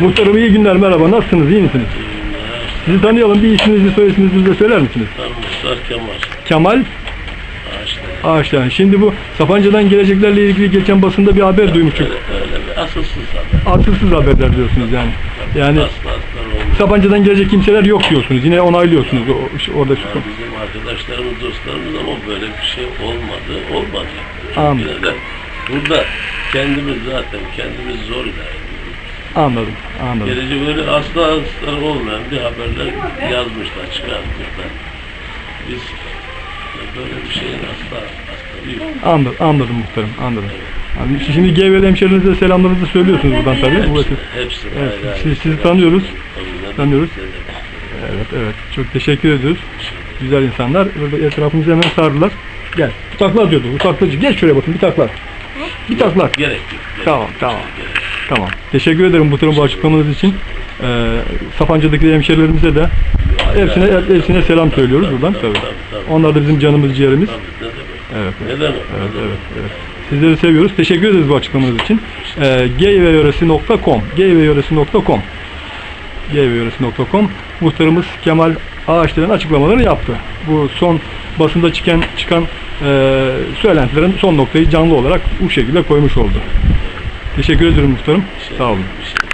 Muhtarım iyi günler merhaba. Nasılsınız? iyi misiniz? Sizi tanıyalım. Bir isminizi soy isminizi de söyler misiniz? Ben Muhtar Kemal Kemal Ağaçlı. Ağaçlan. Şimdi bu Sapanca'dan geleceklerle ilgili geçen basında bir haber duymuştuk. Öyle, öyle bir asılsız haber. Asılsız haberler diyorsunuz yani. Yani Aslı aslar olmuş. Sapanca'dan gelecek kimseler yok diyorsunuz. Yine onaylıyorsunuz o, orada Yani bizim arkadaşlarımız, dostlarımız ama böyle bir şey olmadı, olmadı. Anladım. Burada kendimiz zaten kendimiz zor idare. Anladım. Anladım. Gelece böyle asla aslar olmayan bir haberler yazmışlar, çıkartmışlar. Biz böyle bir şeyin asla asla. Anladım, anladım muhtarım. Anladım. Yani şimdi GVL hemşehrilerinize selamlarınızı söylüyorsunuz buradan tabii. Bu Hepsi, hepsi Evet, siz- sizi tanıyoruz. Tanıyoruz. Evet, evet. Çok teşekkür ediyoruz. Güzel insanlar. Böyle etrafımızı hemen sardılar. Gel. Bir takla atıyordu. Bu taklacı. Gel şuraya bakın. Bir takla at. Bir takla at. Gerek yok. gerek Tamam, tamam. gerek. Tamam. Teşekkür ederim bu tür bu açıklamanız için. Ee, Sapanca'daki hemşehrilerimize de hepsine hepsine selam söylüyoruz buradan tabii. Onlar da bizim canımız ciğerimiz. Evet. Evet, evet, evet. Sizleri seviyoruz. Teşekkür ederiz bu açıklamanız için. Ee, gayveyöresi.com gayveyöresi.com gayveyöresi.com Muhtarımız Kemal Ağaçlar'ın açıklamalarını yaptı. Bu son basında çıkan çıkan e, söylentilerin son noktayı canlı olarak bu şekilde koymuş oldu. Teşekkür ederim muhtarım. Sağ olun. Şey